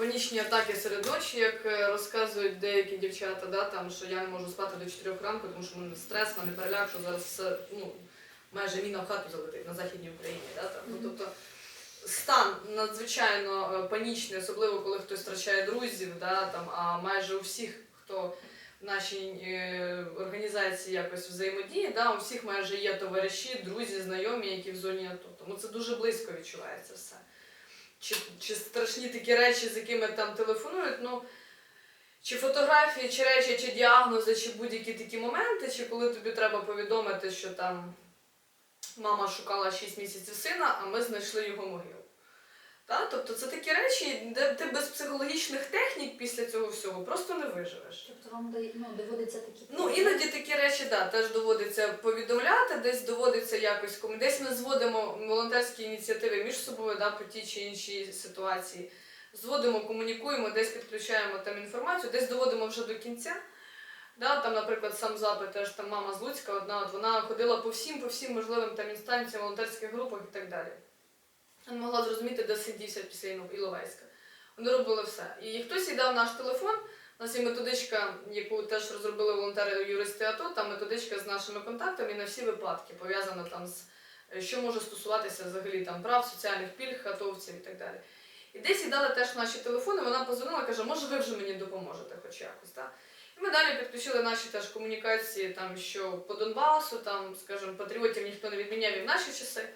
панічні атаки серед ночі, як е, розказують деякі дівчата, да, там, що я не можу спати до 4 ранку, тому що в мене стрес, в мене переляк, що зараз все, ну, майже міна в хату залетить на Західній Україні. Да, там. Ну, тобто, стан надзвичайно е, панічний, особливо коли хтось втрачає друзів, да, там, а майже у всіх, хто в нашій е, організації якось взаємодіє, да, у всіх майже є товариші, друзі, знайомі, які в зоні АТО. Тому це дуже близько відчувається все. Чи, чи страшні такі речі, з якими там телефонують, ну. Чи фотографії, чи речі, чи діагнози, чи будь-які такі моменти, чи коли тобі треба повідомити, що там мама шукала 6 місяців сина, а ми знайшли його могилу. Та? Тобто це такі речі, де ти без психологічних технік після цього всього просто не виживеш. Тобто вам ну, доводиться такі Ну, іноді такі речі, да, теж доводиться повідомляти, десь доводиться якось кому. Десь ми зводимо волонтерські ініціативи між собою, да, по тій чи іншій ситуації. Зводимо, комунікуємо, десь підключаємо там інформацію, десь доводимо вже до кінця. Да, там, наприклад, сам запит, теж там мама з Луцька, одна, от вона ходила по всім, по всім можливим там інстанціям, волонтерських групах і так далі. Не могла зрозуміти, де сидівся після Іловайська. Вони робили все. І хтось їй наш телефон. У нас є методичка, яку теж розробили волонтери юристи АТО, там методичка з нашими контактами на всі випадки, пов'язана там з е, що може стосуватися взагалі там прав, соціальних пільг, атовців і так далі. І десь їй дали теж наші телефони, вона позвонила, каже, може ви вже мені допоможете хоч якось. Так? І ми далі підключили наші теж комунікації, там, що по Донбасу, там, скажімо, патріотів ніхто не відміняв і в наші часи,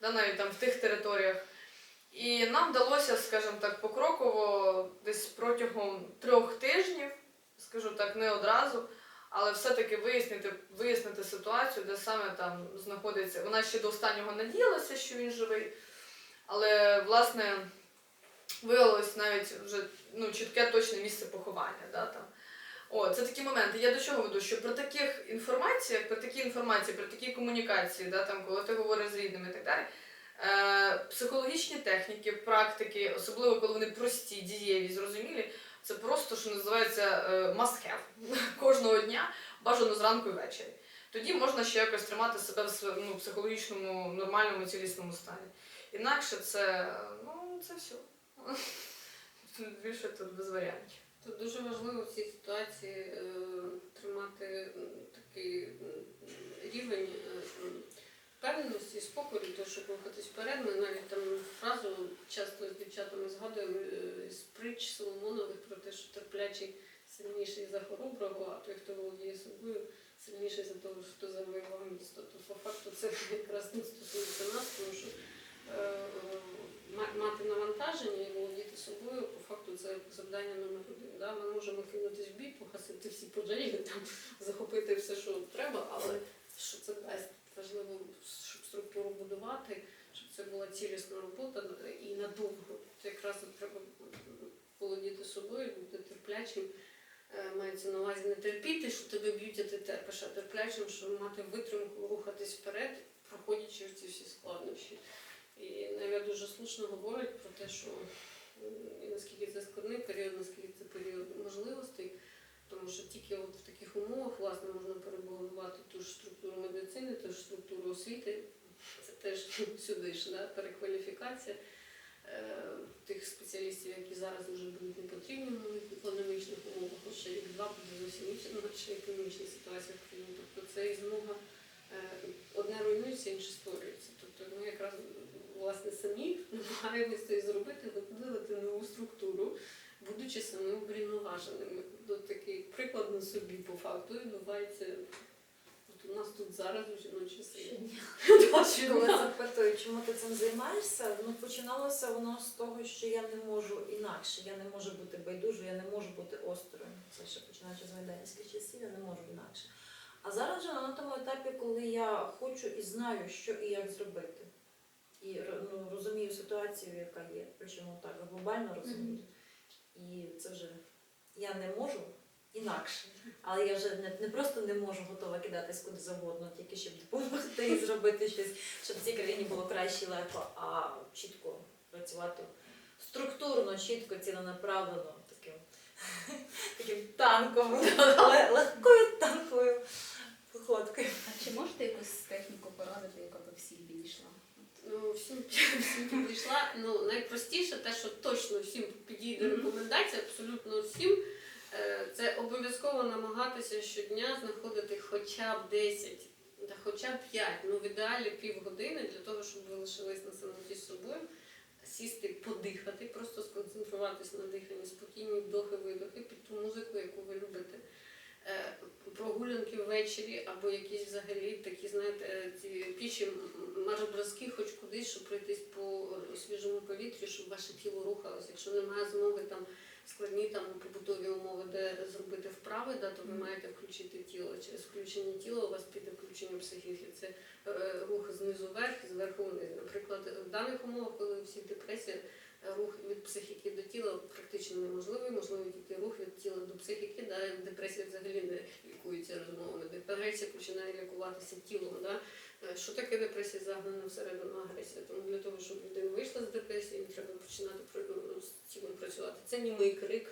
да, навіть там в тих територіях. І нам вдалося, скажімо так, покроково десь протягом трьох тижнів, скажу так, не одразу, але все-таки вияснити, вияснити ситуацію, де саме там знаходиться. Вона ще до останнього надіялася, що він живий, але власне виявилось навіть вже ну, чітке точне місце поховання. Да, там. О, це такі моменти. Я до чого веду? Що при таких інформаціях, при такій інформації, при такій комунікації, да, там, коли ти говориш з рідними і так далі, е, психологічні техніки, практики, особливо коли вони прості, дієві, зрозумілі, це просто, що називається е, must have кожного дня, бажано зранку і ввечері. Тоді можна ще якось тримати себе в ну, психологічному, нормальному, цілісному стані. Інакше це, ну, це все. Більше тут без варіантів. Тут дуже важливо в цій ситуації е, тримати такий рівень е, впевненості і спокою, для того, щоб рухатись вперед. Ми навіть там фразу часто з дівчатами згадуємо е, з притч Соломонових про те, що терплячий сильніший за хороброго, а той, хто володіє собою, сильніший за того, хто завоював місто. То по факту це якраз не стосується нас, тому що е, мати навантаження і володіти собою, по факту це завдання номер один. Да? Ми можемо кинутись в бій, погасити всі пожежі, там, захопити все, що треба, але що це дасть? Важливо, щоб структуру будувати, щоб це була цілісна робота і надовго. Це якраз треба володіти собою, бути терплячим. Е, Мається на увазі не терпіти, що тебе б'ють, а ти терпиш, а терплячим, щоб мати витримку рухатись вперед, проходячи ці всі складнощі. І навіть дуже слушно говорить про те, що наскільки це складний період, наскільки це період можливостей, тому що тільки от в таких умовах власне можна перебудувати ту ж структуру медицини, ту ж структуру освіти. Це теж сюди ж да, перекваліфікація е, тих спеціалістів, які зараз вже будуть не потрібні в економічних умовах, бо ще рік-два буде зовсім інша наша економічна ситуація в країні. Тобто це і змога е, одне руйнується, інше створюється. Тобто ми якраз власне намагаємося це і зробити, вибудувати нову структуру, будучи самими врівноваженими. До такий приклад на собі по факту відбувається. От у нас тут зараз у жіночій силі. Щодня. Коли чому ти цим займаєшся, ну починалося воно з того, що я не можу інакше, я не можу бути байдужою, я не можу бути осторонь. Це ще починаючи з майданських часів, я не можу інакше. А зараз вже на тому етапі, коли я хочу і знаю, що і як зробити. І ну, розумію ситуацію, яка є, причому так глобально розумію. І це вже я не можу інакше. Але я вже не, не просто не можу готова кидатись куди завгодно, тільки щоб допомогти і зробити щось, щоб в цій країні було краще і легко, а чітко працювати структурно, чітко, ціленаправлено, таким, таким танком, але легкою танковою походкою. А чи можете якусь техніку порадити, яка би всім підійшла? Ну, найпростіше те, що точно всім підійде рекомендація абсолютно всім. Е, Це обов'язково намагатися щодня знаходити хоча б 10, та хоча б 5, ну в ідеалі півгодини для того, щоб ви лишились на самоті з собою, сісти, подихати, просто сконцентруватись на диханні, спокійні вдохи, видохи під ту музику, яку ви любите. Е, Прогулянки ввечері або якісь взагалі такі, знаєте, е, піші марш-броски хоч кудись, щоб пройтись по свіжому повітрі, щоб ваше тіло рухалося. Якщо немає змоги там складні там побутові умови, де зробити вправи, да, то ви маєте включити тіло. Через включення тіла у вас піде включення психіки. Це е, рух знизу вверх і зверху вниз. Наприклад, в даних умовах, коли всі депресії, е, рух від психіки до тіла практично неможливий, можливий тільки рух від тіла до психіки, да, депресія взагалі не лікується розмовами. Депресія починає лікуватися тілом. Да. Е, Що таке депресія загнана всередину агресія? Тому для того, щоб людина вийшла з депресії, їм треба починати з тілом працювати. Це німий крик,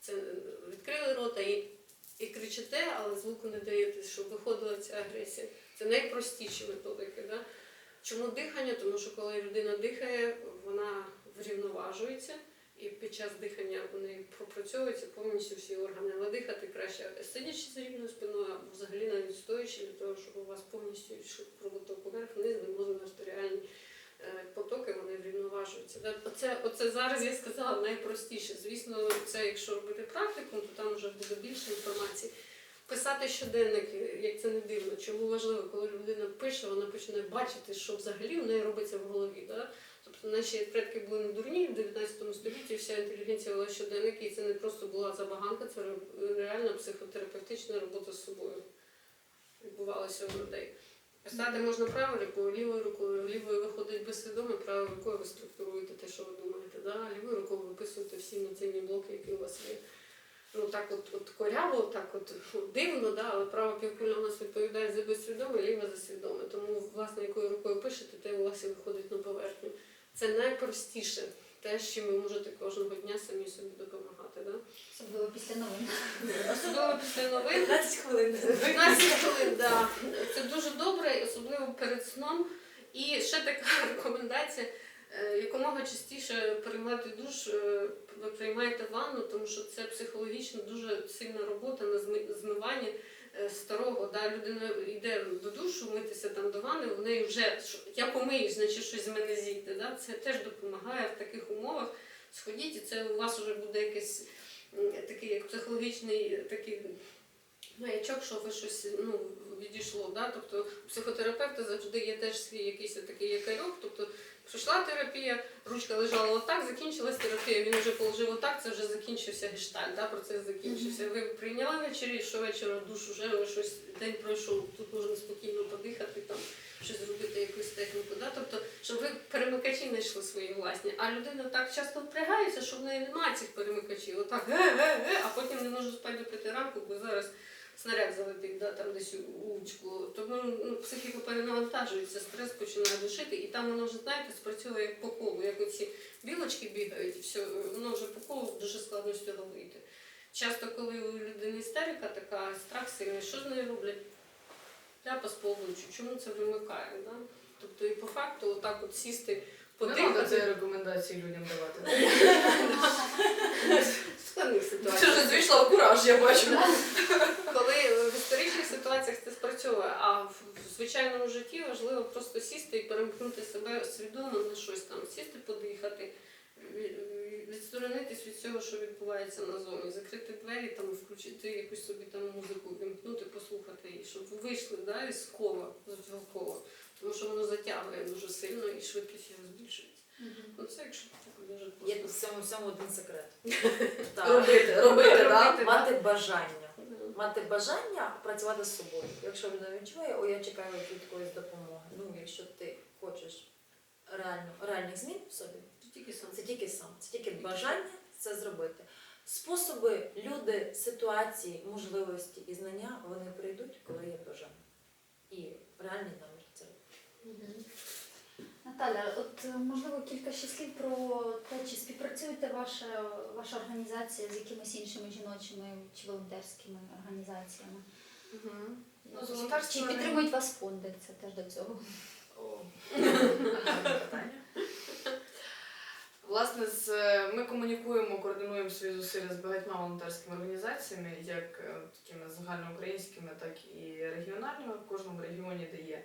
це е, відкрили рота і, і кричите, але звуку не даєте, щоб виходила ця агресія. Це найпростіші методики. Да? Чому дихання? Тому що коли людина дихає, вона врівноважується. І під час дихання неї пропрацьовуються повністю всі органи. Але дихати краще сидячи з рівною спиною, або взагалі навіть стоячи, для того, щоб у вас повністю йшов кровоток уверх-вниз, вимозно артеріальні е, потоки, вони врівноважуються. Оце, оце зараз я сказала найпростіше. Звісно, це якщо робити практику, то там вже буде більше інформації. Писати щоденник, як це не дивно, чому важливо, коли людина пише, вона починає бачити, що взагалі в неї робиться в голові. Да? Наші предки були не дурні в 19 столітті, вся інтелігенція вела щоденники, і це не просто була забаганка, це ре- реальна психотерапевтична робота з собою відбувалася у людей. Писати можна правою рукою, лівою рукою, лівою виходить безсвідомо, правою рукою ви структуруєте те, що ви думаєте. Да? Лівою рукою виписуєте всі емоційні блоки, які у вас є. Ну так от, от коряво, так от дивно, да, але права півкуля у нас відповідає за безсвідоме, ліва за свідоме. Тому, власне, якою рукою пишете, те у вас і виходить на поверхню. Це найпростіше, те, чим ви можете кожного дня самі собі допомагати. Да? Особливо після новин. Особливо після новин. 15 хвилин. 15 хвилин, да. Це дуже добре, особливо перед сном. І ще така рекомендація. е, Якомога частіше приймати душ, е, ви приймаєте ванну, тому що це психологічно дуже сильна робота на зми- змивання старого. Да? Людина йде до душу, митися там до ванни, в неї вже я помиюсь, значить щось з мене зійде. Да? Це теж допомагає в таких умовах. Сходіть, і це у вас вже буде якийсь такий як психологічний такий маячок, що ви щось ну, відійшло. Да? Тобто у психотерапевта завжди є теж свій якийсь такий якорьок. Тобто прийшла терапія, ручка лежала отак, закінчилась терапія, він вже положив отак, це вже закінчився гештальт, да? процес закінчився. Ви прийняли ввечері, що вечора душ вже щось день пройшов, тут можна спокійно подихати, там щось зробити, якусь техніку. Да? Тобто, щоб ви перемикачі знайшли свої власні. А людина так часто впрягається, що в неї немає цих перемикачів. Отак ге-ге-ге, а потім не може спати до п'яти ранку, бо зараз снаряд залетить да, там десь у учку. Тому ну, психіка перенавантажується, стрес починає душити, і там воно вже, знаєте, спрацьовує як по колу, як оці білочки бігають, все, воно вже по колу дуже складно з цього вийти. Часто, коли у людини істерика, така страх сильний, що з нею роблять? Ляпа з полуночі. Чому це вимикає? Да? Тобто і по факту отак от сісти, Не треба подихати рекомендації людям давати. складних Ти ситуаціях. вже звійшла в кураж, я бачу. Коли в історичних ситуаціях це спрацьовує, а в в звичайному житті важливо просто сісти і перемкнути себе свідомо на щось там, сісти, подихати, ві- відсторонитись від всього, що відбувається назовні, закрити двері, там, включити якусь собі там музику, вимкнути, послухати її, щоб ви вийшли да, із кола, з цього кола. Тому що воно затягує дуже сильно і швидкість його збільшується. Ну це якщо так дуже Є в цьому всьому один секрет. Робити? Мати бажання. Мати бажання працювати з собою. Якщо людина відчуває, о, я чекаю від якоїсь допомоги. Ну, якщо ти хочеш реально, реальних змін в собі, Це тільки сам. це тільки сам, це тільки бажання це зробити. Способи, люди, ситуації, можливості і знання вони прийдуть, коли є бажання. І це робити. Наталя, от е, можливо кілька ще слів про те, чи співпрацюєте ваша, ваша організація з якимись іншими жіночими чи волонтерськими організаціями? Мгм. Ну, з Чи- волонтерством підтримують вас фонди? Це теж до цього. О. Власне, з, ми комунікуємо, координуємо свої зусилля з багатьма волонтерськими організаціями, як е, такими загальноукраїнськими, так і регіональними. В кожному регіоні, де є е,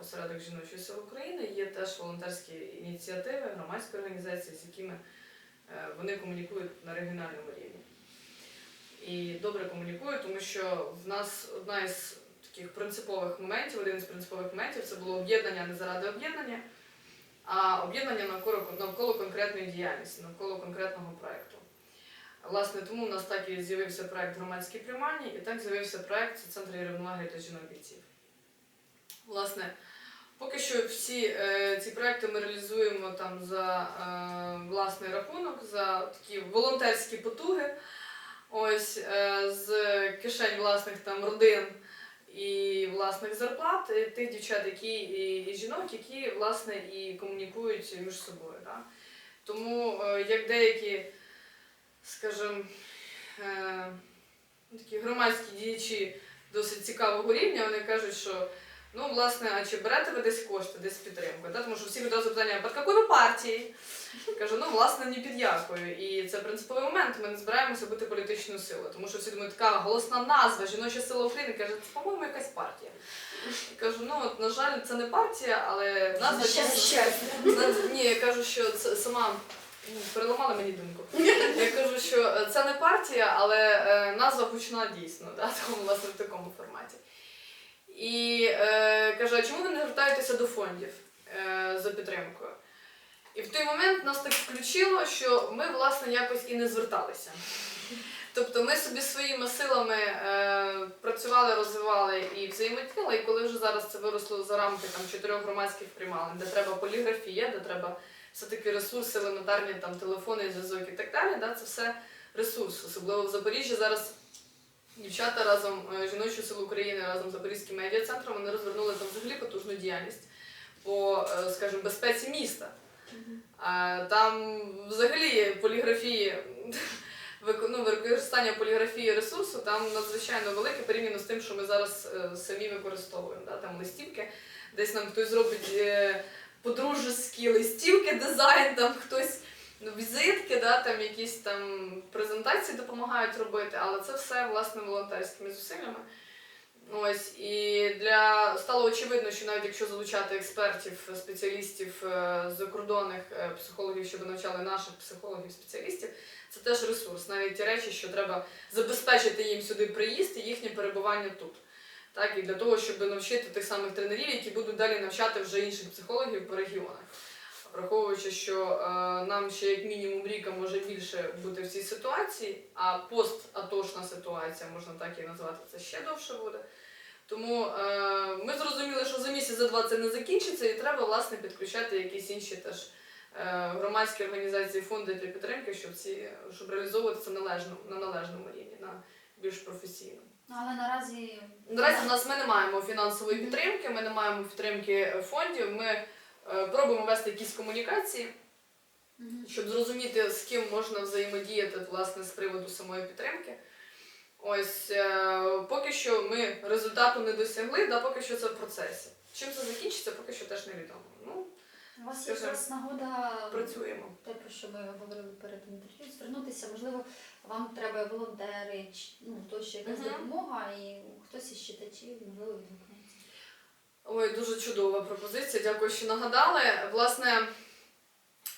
осередок жіночої сили України, є теж волонтерські ініціативи, громадські організації, з якими е, вони комунікують на регіональному рівні. І добре комунікують, тому що в нас одна із таких принципових моментів, один із принципових моментів це було об'єднання не заради об'єднання, а об'єднання навколо, навколо конкретної діяльності, навколо конкретного проєкту. Власне, тому у нас так і з'явився проєкт громадські приймальні, і так з'явився проєкт Центр рівноваги для жінок бійців. Власне, поки що всі е, ці проекти ми реалізуємо там за е, власний рахунок, за такі волонтерські потуги. Ось е, з кишень власних там родин і власних зарплат е, тих дівчат, які і, і жінок, які власне і комунікують між собою. Да? Тому е, як деякі, скажімо, е, такі громадські діячі досить цікавого рівня, вони кажуть, що ну, власне, а чи берете ви десь кошти, десь підтримку? Да? Тому що всі одразу питання, під якою ви партії? Кажу, ну власне ні під якою. І це принциповий момент. Ми не збираємося бути політичною силою, тому що всі думають, така голосна назва, жіноча сила України. Каже, це по-моєму якась партія. І кажу, ну от на жаль, це не партія, але назва дійсно- На- Ні, я кажу, що це сама ну, переламала мені думку. Я кажу, що е, це не партія, але е, назва гучна дійсно, да, тому, власне, в такому форматі. І е, каже, а чому ви не звертаєтеся до фондів е, за підтримкою? І в той момент нас так включило, що ми, власне, якось і не зверталися. Тобто ми собі своїми силами е, працювали, розвивали і взаємодіяли, і коли вже зараз це виросло за рамки там, чотирьох громадських приймалень, де треба поліграфія, де треба все-таки ресурси, елементарні там, телефони, зв'язок і так далі, да, це все ресурс. Особливо в Запоріжжі зараз дівчата разом е, жіночу силу України разом з Запорізьким медіа-центром вони розвернули там взагалі потужну діяльність по, е, скажімо, безпеці міста. А, Там взагалі поліграфії, ну, використання поліграфії ресурсу там надзвичайно велике порівняно з тим, що ми зараз е, самі використовуємо. Да? Там листівки, десь нам хтось зробить подружеські листівки, дизайн, там хтось ну, візитки, да? там якісь там презентації допомагають робити, але це все власне волонтерськими зусиллями. Ось і для стало очевидно, що навіть якщо залучати експертів, спеціалістів е, закордонних е, психологів, щоб навчали наших психологів, спеціалістів, це теж ресурс. Навіть ті речі, що треба забезпечити їм сюди приїзд і їхнє перебування тут. Так, і для того, щоб навчити тих самих тренерів, які будуть далі навчати вже інших психологів по регіонах. Враховуючи, що е, нам ще як мінімум ріка може більше бути в цій ситуації, а пост-атошна ситуація, можна так і назвати, це ще довше буде. Тому е, ми зрозуміли, що за місяць за два це не закінчиться, і треба власне підключати якісь інші теж е, громадські організації, фонди для підтримки, щоб ці щоб реалізовувати це належно на належному рівні, на більш професійному. Ну, але наразі Наразі в нас ми не маємо фінансової підтримки, ми не маємо підтримки фондів. Ми пробуємо вести якісь комунікації, щоб зрозуміти, з ким можна взаємодіяти власне з приводу самої підтримки. Ось е, поки що ми результату не досягли, да, поки що це в процесі. Чим це закінчиться, поки що теж невідомо. Ну, у вас Скажи. якраз нагода працюємо. те, про що ми говорили перед інтерв'ю, звернутися. Можливо, вам треба волонтери, ну тощо якась Мгм. допомога, і хтось із читачів, можливо. Ой, дуже чудова пропозиція. Дякую, що нагадали. Власне,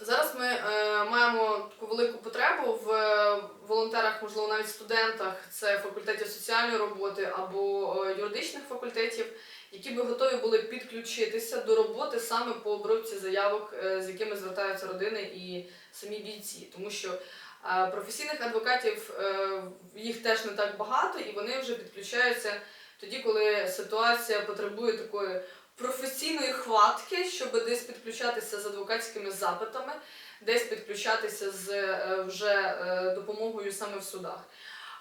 зараз ми е, маємо таку велику потребу в е, волонтерах, можливо, навіть студентах, це факультетів соціальної роботи або е, юридичних факультетів, які би готові були підключитися до роботи саме по обробці заявок, е, з якими звертаються родини і самі бійці, тому що. Професійних адвокатів їх теж не так багато, і вони вже підключаються тоді, коли ситуація потребує такої професійної хватки, щоб десь підключатися з адвокатськими запитами, десь підключатися з е, вже е, допомогою саме в судах.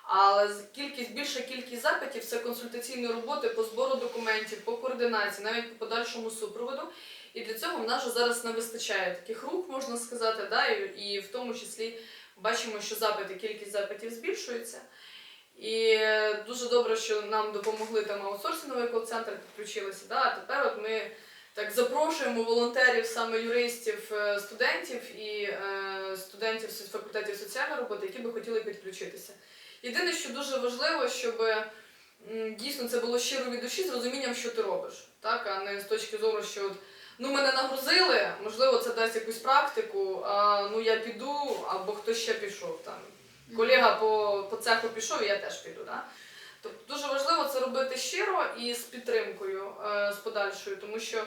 Але кількість, більша кількість запитів це консультаційні роботи по збору документів, по координації, навіть по подальшому супроводу. І для цього в нас же зараз не вистачає таких рук, можна сказати, да? і в тому числі бачимо, що запити, кількість запитів збільшується. І дуже добре, що нам допомогли там аутсорсинговий кол-центр, підключилися. Да? А тепер от ми так запрошуємо волонтерів, саме юристів, е, студентів і е, студентів з факультетів соціальної роботи, які би хотіли підключитися. Єдине, що дуже важливо, щоб дійсно це було щиро від душі з розумінням, що ти робиш, так, а не з точки зору, що от, ну мене нагрузили, можливо, це дасть якусь практику, а ну я піду, або хтось ще пішов там. Колега по, по цеху пішов, і я теж піду. Да? Тобто дуже важливо це робити щиро і з підтримкою, е, з подальшою, тому що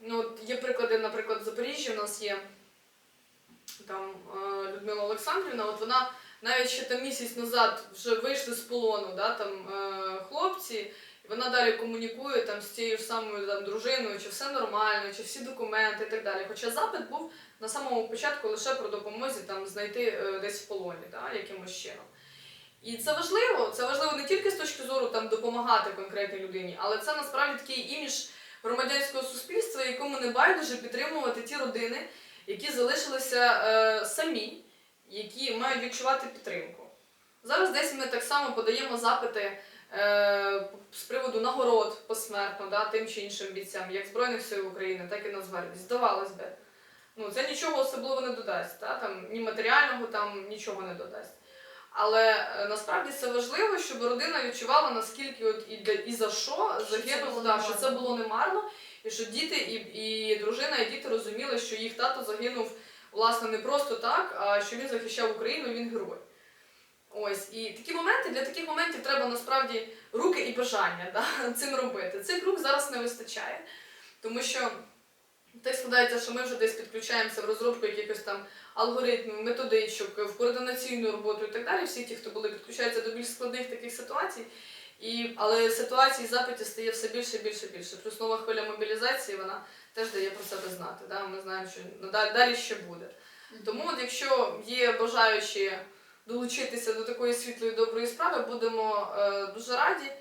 ну, є приклади, наприклад, в Запоріжжі у нас є там е, Людмила Олександрівна, от вона навіть ще там місяць назад вже вийшли з полону, да, там е, хлопці, вона далі комунікує там з тією ж самою там, дружиною, чи все нормально, чи всі документи і так далі. Хоча запит був на самому початку лише про допомозі там знайти е, десь в полоні, да, якимось чином. І це важливо. Це важливо не тільки з точки зору там допомагати конкретній людині, але це насправді такий імідж громадянського суспільства, якому не байдуже підтримувати ті родини, які залишилися е, самі, які мають відчувати підтримку. Зараз десь ми так само подаємо запити з приводу нагород посмертно да, тим чи іншим бійцям, як Збройних сил України, так і Нацгвардії. Здавалось би. Ну, це нічого особливо не додасть, да? там, ні матеріального там нічого не додасть. Але е, насправді це важливо, щоб родина відчувала, наскільки от і, де- і за що Що загинув, да, що це було немарно, і що діти і, і дружина, і діти розуміли, що їх тато загинув власне не просто так, а що він захищав Україну, він герой. Ось і такі моменти для таких моментів треба насправді руки і бажання да, цим робити. Цих рук зараз не вистачає, тому що так складається, що ми вже десь підключаємося в розробку якихось там алгоритмів, методичок, в координаційну роботу і так далі. Всі ті, хто були підключаються до більш складних таких ситуацій. І, але ситуацій запитів стає все більше і більше і більше. Плюс нова хвиля мобілізації вона теж дає про себе знати. Да? Ми знаємо, що далі ще буде. Тому, от, якщо є бажаючі долучитися до такої світлої доброї справи, будемо е, дуже раді.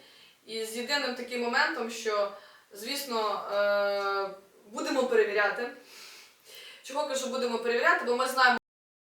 І з єдиним таким моментом, що, звісно, е, будемо перевіряти. Чого кажу, будемо перевіряти, бо ми знаємо.